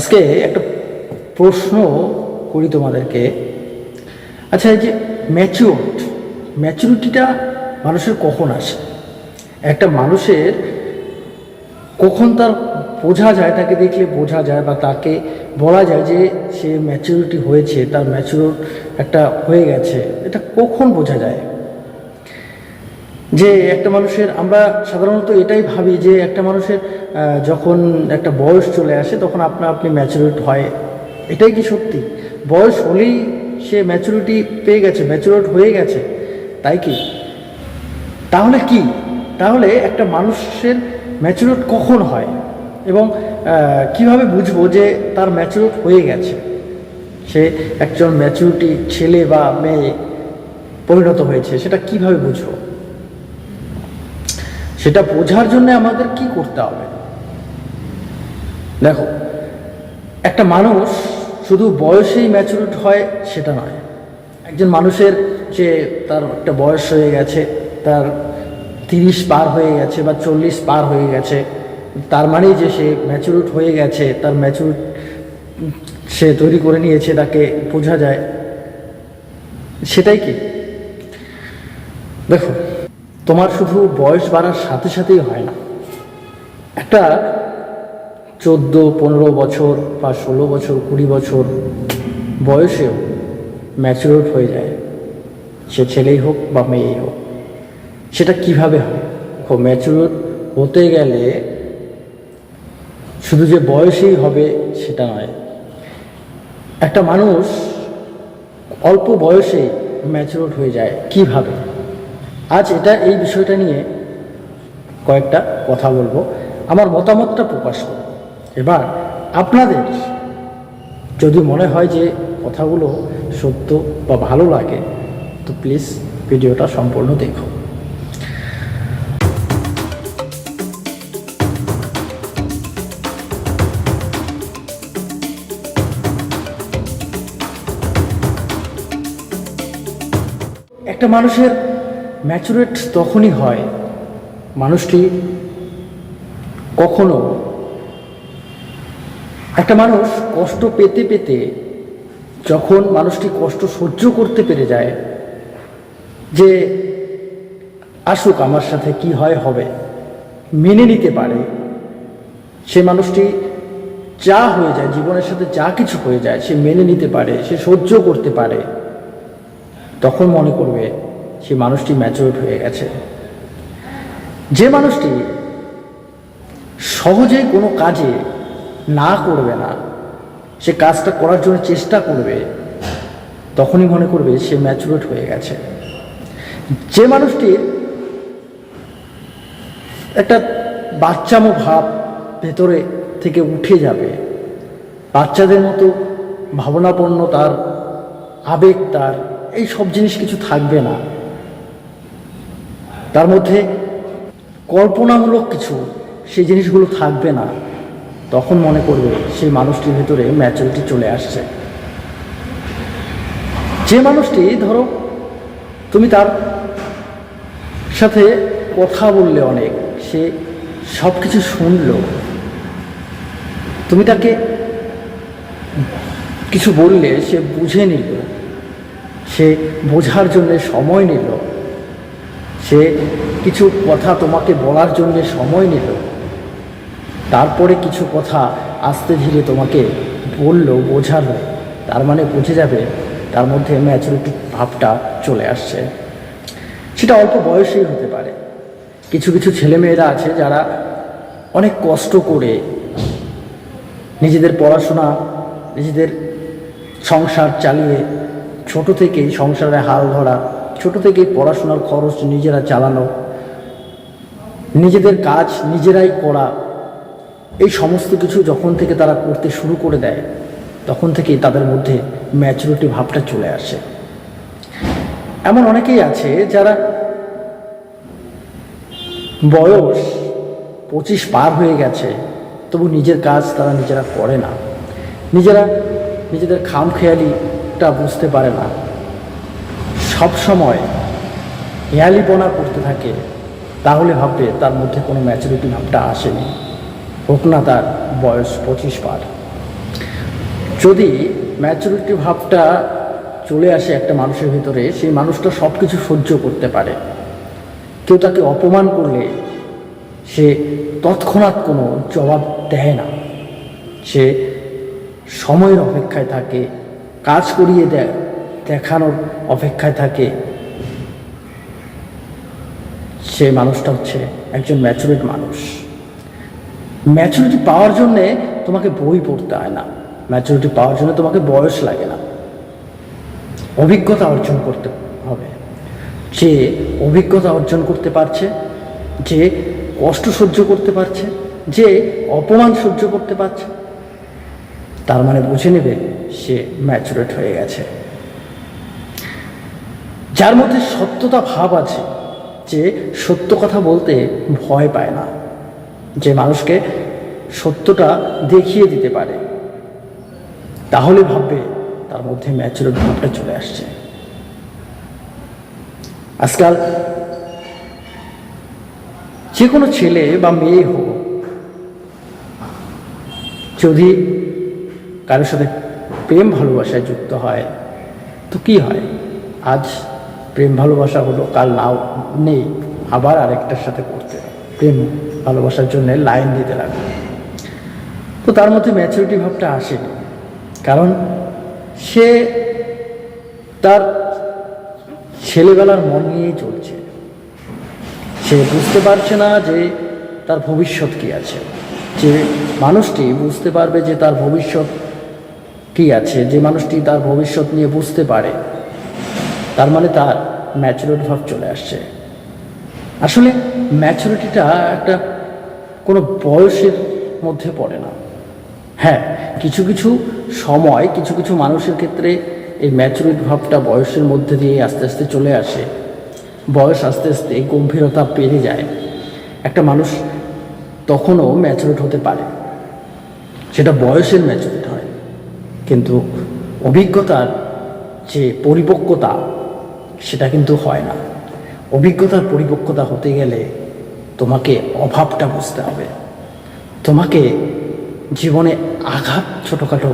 আজকে একটা প্রশ্ন করি তোমাদেরকে। আচ্ছা এই যে ম্যাচিওর ম্যাচুরিটিটা মানুষের কখন আসে? একটা মানুষের কখন তার বোঝা যায়, তাকে দেখলে বোঝা যায় বা তাকে বলা যায় যে সে ম্যাচুরিটি হয়েছে, তার ম্যাচুর একটা হয়ে গেছে, এটা কখন বোঝা যায়? যে একটা মানুষের, আমরা সাধারণত এটাই ভাবি যে একটা মানুষের যখন একটা বয়স চলে আসে, তখন আপনা আপনি ম্যাচুরিট হয়। এটাই কি সত্যি? বয়স হলেই সে ম্যাচুরিটি পেয়ে গেছে ম্যাচুরেট হয়ে গেছে। তাই কি? তাহলে কি? তাহলে একটা মানুষের ম্যাচুরেট কখন হয়? এবং কীভাবে বুঝব যে তার ম্যাচুরেট হয়ে গেছে? সে একজন ম্যাচুরিটি ছেলে বা মেয়ে পরিণত হয়েছে, সেটা কীভাবে বুঝব? সেটা বোঝার জন্য আমাদের কি করতে হবে? দেখো, একটা মানুষ শুধু বয়সেই ম্যাচুরিট হয় সেটা নয়। একজন মানুষের যে তার একটা বয়স হয়ে গেছে, তার তিরিশ পার হয়ে গেছে বা চল্লিশ পার হয়ে গেছে, তার মানেই যে সে ম্যাচুরিট হয়ে গেছে, তার ম্যাচুরিট সে তৈরি করে নিয়েছে, তাকে বোঝা যায়। সেটাই কি? দেখো তোমার শুধু বয়স বাড়ার সাথে সাথেই হয় না। একটা চোদ্দ, পনেরো বছর বা ষোলো বছর, কুড়ি বছর বয়সেও ম্যাচুরড হয়ে যায়। সে ছেলেই হোক বা মেয়েই হোক। সেটা কীভাবে হয়? দেখো ম্যাচুরড হতে গেলে শুধু যে বয়সেই হবে সেটা নয়। একটা মানুষ অল্প বয়সে ম্যাচুরড হয়ে যায়। কীভাবে? আজ এটা, এই বিষয়টা নিয়ে কয়েকটা কথা বলব। আমার মতামতটা প্রকাশ করব। এবার আপনাদের যদি মনে হয় যে কথাগুলো সত্য বা ভালো লাগে, তো প্লিজ ভিডিওটা সম্পূর্ণ দেখো একটা মানুষের ম্যাচুরেট তখনই হয় মানুষটি কখনো একটা মানুষ কষ্ট পেতে পেতে যখন মানুষটি কষ্ট সহ্য করতে পেরে যায় যে, আসুক আমার সাথে কি হয় হবে, মেনে নিতে পারে, সে মানুষটি যা হয়ে যায়, জীবনের সাথে যা কিছু হয়ে যায়, সে মেনে নিতে পারে, সে সহ্য করতে পারে, তখন মনে করবে সে মানুষটি ম্যাচুরেট হয়ে গেছে। যে মানুষটি সহজে কোনো কাজে না করবে না, সে কাজটা করার জন্য চেষ্টা করবে, তখনই মনে করবে সে ম্যাচুরেট হয়ে গেছে। যে মানুষটির একটা বাচ্চামো ভাব ভেতরে থেকে উঠে যাবে, বাচ্চাদের মতো ভাবনাপন্ন তার, আবেগ তার, এই সব জিনিস কিছু থাকবে না। তার মধ্যে কল্পনামূলক কিছু, সেই জিনিসগুলো থাকবে না। তখন মনে করবে সেই মানুষটির ভেতরে ম্যাচুরিটি চলে আসছে। যে মানুষটি, ধরো, তুমি তার সাথে কথা বললে অনেক, সে সব কিছু শুনলো। তুমি তাকে কিছু বললে, সে বুঝে নিল। সে বোঝার জন্য সময় নিল। সে কিছু কথা তোমাকে বলার জন্য সময় নিল। তারপরে কিছু কথা আস্তে ধীরে তোমাকে বলল, বোঝালো। তার মানে বুঝে যাবে তার মধ্যে ম্যাচুরিটি ভাবটা চলে আসছে। সেটা অল্প বয়সেই হতে পারে। কিছু কিছু ছেলেমেয়েরা আছে যারা অনেক কষ্ট করে নিজেদের পড়াশোনা, নিজেদের সংসার চালিয়ে ছোট থেকেই সংসারে হাল ধরা ছোট থেকেই পড়াশোনার খরচ নিজেরা চালানো, নিজেদের কাজ নিজেরাই করা, এই সমস্ত কিছু যখন থেকে তারা করতে শুরু করে দেয়, তখন থেকেই তাদের মধ্যে ম্যাচুরিটি ভাবটা চলে আসে। এমন অনেকেই আছে যারা বয়স পঁচিশ পার হয়ে গেছে, তবু নিজের কাজ তারা নিজেরা করে না। নিজেরা নিজেদের খামখেয়ালিটা বুঝতে পারে না। সব সময় হেয়ালিপনা করতে থাকে, তাহলে ভাববে তার মধ্যে কোনো ম্যাচুরিটি ভাবটা আসেনি। হোক না তার বয়স পঁচিশ পার। যদি ম্যাচুরিটি ভাবটা চলে আসে একটা মানুষের ভিতরে, সেই মানুষটা সব কিছু সহ্য করতে পারে। কেউ তাকে অপমান করলে সে তৎক্ষণাৎ কোনো জবাব দেয় না। সে সময়ের অপেক্ষায় থাকে, কাজ করিয়ে দেয় দেখানোর অপেক্ষায় থাকে। সে মানুষটা হচ্ছে একজন ম্যাচুরেট মানুষ। ম্যাচুরিটি পাওয়ার জন্যে তোমাকে বই পড়তে হয় না। ম্যাচুরিটি পাওয়ার জন্য তোমাকে বয়স লাগে না। অভিজ্ঞতা অর্জন করতে হবে। যে অভিজ্ঞতা অর্জন করতে পারছে, যে কষ্ট সহ্য করতে পারছে, যে অপমান সহ্য করতে পারছে, তার মানে বুঝে নেবে সে ম্যাচুরেট হয়ে গেছে। যার মধ্যে সত্যতা ভাব আছে যে সত্য কথা বলতে ভয় পায় না, যে মানুষকে সত্যটা দেখিয়ে দিতে পারে, তাহলে ভাববে তার মধ্যে ম্যাচুরেট ভাবটা চলে আসছে। আজকাল যে কোনো ছেলে বা মেয়ে হোক, যদি কারোর সাথে প্রেম ভালোবাসায় যুক্ত হয়, তো কি হয়? আজ প্রেম ভালোবাসা হলো কাল নাও, নেই, আবার আরেকটার সাথে করতে প্রেম ভালোবাসার জন্য লাইন দিতে লাগবে তো তার মধ্যে ম্যাচুরিটি ভাবটা আসেনি। কারণ সে তার ছেলেবেলার মন নিয়েই চলছে। সে বুঝতে পারছে না যে তার ভবিষ্যৎ কি আছে। যে মানুষটি বুঝতে পারবে যে তার ভবিষ্যৎ কি আছে, যে মানুষটি তার ভবিষ্যৎ নিয়ে বুঝতে পারে। তার মানে তার ম্যাচুরিটি ভাব চলে আসছে। আসলে ম্যাচুরিটিটা একটা কোনো বয়সের মধ্যে পড়ে না। হ্যাঁ কিছু কিছু সময়, কিছু কিছু মানুষের ক্ষেত্রে এই ম্যাচুরিট ভাবটা বয়সের মধ্যে দিয়ে আস্তে আস্তে চলে আসে। বয়স আস্তে আস্তে গম্ভীরতা বেড়ে যায়। একটা মানুষ তখনও ম্যাচুরেট হতে পারে। সেটা বয়সের ম্যাচুরিট হয়। কিন্তু অভিজ্ঞতার যে পরিপক্কতা সেটা কিন্তু হয় না। অভিজ্ঞতার পরিপক্কতা হতে গেলে তোমাকে অভাবটা বুঝতে হবে। তোমাকে জীবনে আঘাত ছোটোখাটো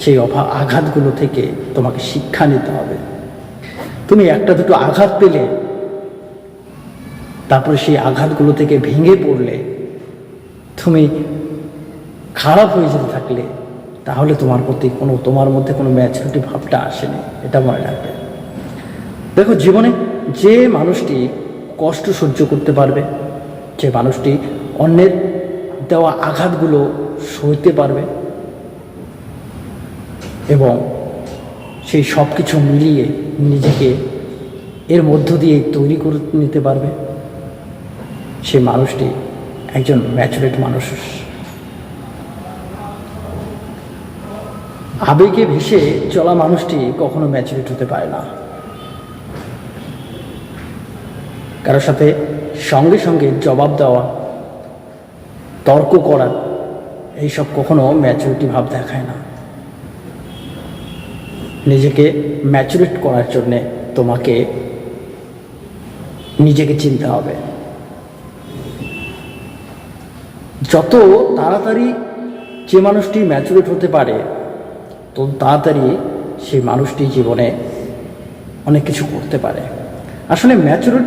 সেই অভাব আঘাতগুলো থেকে তোমাকে শিক্ষা নিতে হবে। তুমি একটা দুটো আঘাত পেলে, তারপরে সেই আঘাতগুলো থেকে ভেঙে পড়লে, তুমি খারাপ হয়ে যেতে থাকলে, তাহলে তোমার প্রতি কোনো, তোমার মধ্যে কোনো ম্যাচুরিটি ভাবটা আসেনি। এটা মনে রাখবে। দেখো, জীবনে যে মানুষটি কষ্ট সহ্য করতে পারবে, যে মানুষটি অন্যের দেওয়া আঘাতগুলো সইতে পারবে এবং সেই সব কিছু মিলিয়ে নিজেকে এর মধ্য দিয়ে তৈরি করে নিতে পারবে, সে মানুষটি একজন ম্যাচুরেট মানুষ। আবেগে ভেসে চলা মানুষটি কখনো ম্যাচুরেট হতে পারে না। কারোর সাথে সঙ্গে সঙ্গে জবাব দেওয়া, তর্ক করা, এইসব কখনো ম্যাচুরিটি ভাব দেখায় না। নিজেকে ম্যাচুরেট করার জন্যে তোমাকে নিজেকে চিনতে হবে। যত তাড়াতাড়ি যে মানুষটি ম্যাচুরেট হতে পারে, তত তাড়াতাড়ি সেই মানুষটি জীবনে অনেক কিছু করতে পারে। আসলে ম্যাচুরেট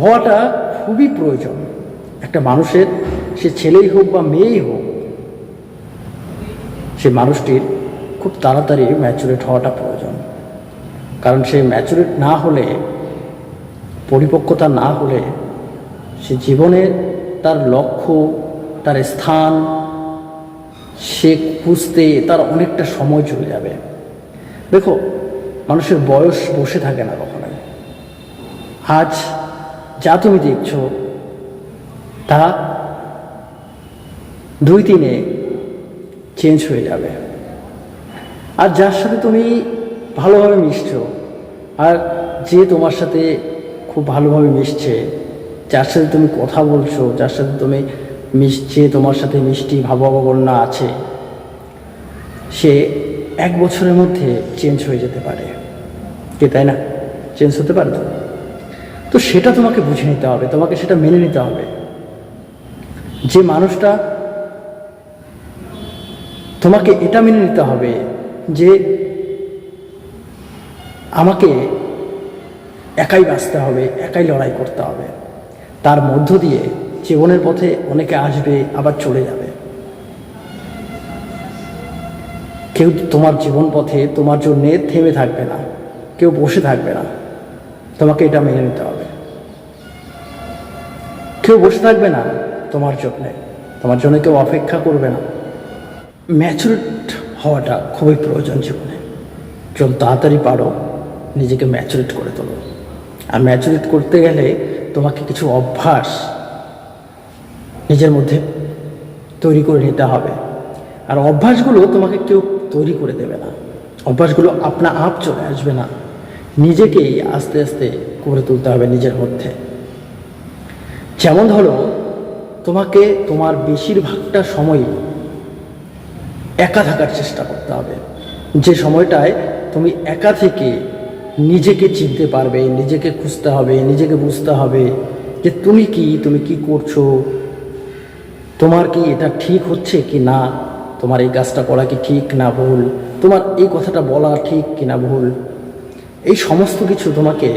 হওয়াটা খুবই প্রয়োজন। একটা মানুষের, সে ছেলেই হোক বা মেয়েই হোক, সে মানুষটির খুব তাড়াতাড়ি ম্যাচুরেট হওয়াটা প্রয়োজন। কারণ সে ম্যাচুরেট না হলে, পরিপক্কতা না হলে, সে জীবনে তার লক্ষ্য, তার স্থান, সে খুঁজতে, তার অনেকটা সময় চলে যাবে। দেখো, মানুষের বয়স বসে থাকে না কখনোই। আজ যা তুমি দেখছ, তা দুই দিনে চেঞ্জ হয়ে যাবে। আর যার সাথে তুমি ভালোভাবে মিশছ, আর যে তোমার সাথে খুব ভালোভাবে মিশছে, যার সাথে তুমি কথা বলছো, যার সাথে তুমি মিশছে, তোমার সাথে মিষ্টি ভাবাবন্যা আছে, সে এক বছরের মধ্যে চেঞ্জ হয়ে যেতে পারে। কে, তাই না? চেঞ্জ হতে পারে তো? তো সেটা তোমাকে বুঝে নিতে হবে, তোমাকে সেটা মেনে নিতে হবে। যে মানুষটা তোমাকে এটা মেনে নিতে হবে যে আমাকে একাই বাঁচতে হবে, একাই লড়াই করতে হবে। তার মধ্য দিয়ে জীবনের পথে অনেকে আসবে, আবার চলে যাবে। কেউ তোমার জীবন পথে তোমার জন্যে থেমে থাকবে না, কেউ বসে থাকবে না। তোমাকে এটা মেনে নিতে হবে। কেউ বসে থাকবে না তোমার জন্যে। তোমার জন্য কেউ অপেক্ষা করবে না। ম্যাচুরেট হওয়াটা খুবই প্রয়োজন জীবনে। যত তাড়াতাড়ি পারো, নিজেকে ম্যাচুরেট করে তোলো। আর ম্যাচুরেট করতে গেলে তোমাকে কিছু অভ্যাস নিজের মধ্যে তৈরি করে নিতে হবে। আর অভ্যাসগুলো তোমাকে কেউ তৈরি করে দেবে না। অভ্যাসগুলো আপনা আপ চলে আসবে না। নিজেকেই আস্তে আস্তে করে তুলতে হবে নিজের মধ্যে। যেমন ধরো, তোমাকে তোমার বেশিরভাগটা সময় একা থাকার চেষ্টা করতে হবে। যে সময়টায় তুমি একা থেকে নিজেকে চিনতে পারবে, নিজেকে খুঁজতে হবে, নিজেকে বুঝতে হবে যে তুমি কি তুমি কি করছ, তোমার কি এটা ঠিক হচ্ছে কি না, তোমার এই কাজটা করা কি ঠিক না ভুল, তোমার এই কথাটা বলা ঠিক কি না ভুল। এই সমস্ত কিছু তোমাকে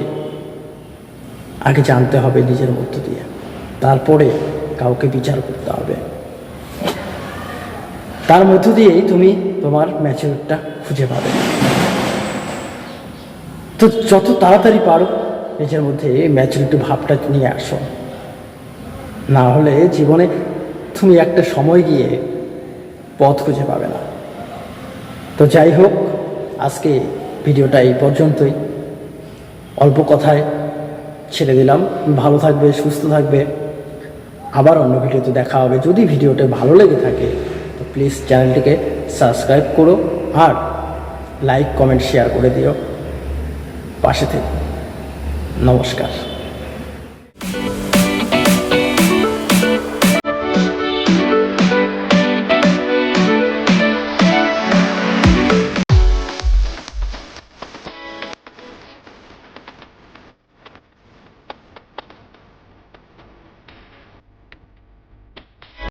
আগে জানতে হবে নিজের মধ্য দিয়ে। তারপরে কাউকে বিচার করতে হবে। তার মধ্য দিয়েই তুমি তোমার ম্যাচিউরটা খুঁজে পাবে। তো যত তাড়াতাড়ি পারো, নিজের মধ্যে ম্যাচুরিটি ভাবটা নিয়ে আসো। না হলে জীবনে তুমি একটা সময় গিয়ে পথ খুঁজে পাবে না। তো যাই হোক, আজকে ভিডিওটা এই পর্যন্তই। অল্প কথায় ছেড়ে দিলাম। ভালো থাকবে, সুস্থ থাকবে। আবার অন্য ভিডিওতে দেখা হবে। যদি ভিডিওটা ভালো লেগে থাকে, তো প্লিজ চ্যানেলটিকে সাবস্ক্রাইব করো আর লাইক কমেন্ট শেয়ার করে দিও। পাশে থেকে। নমস্কার।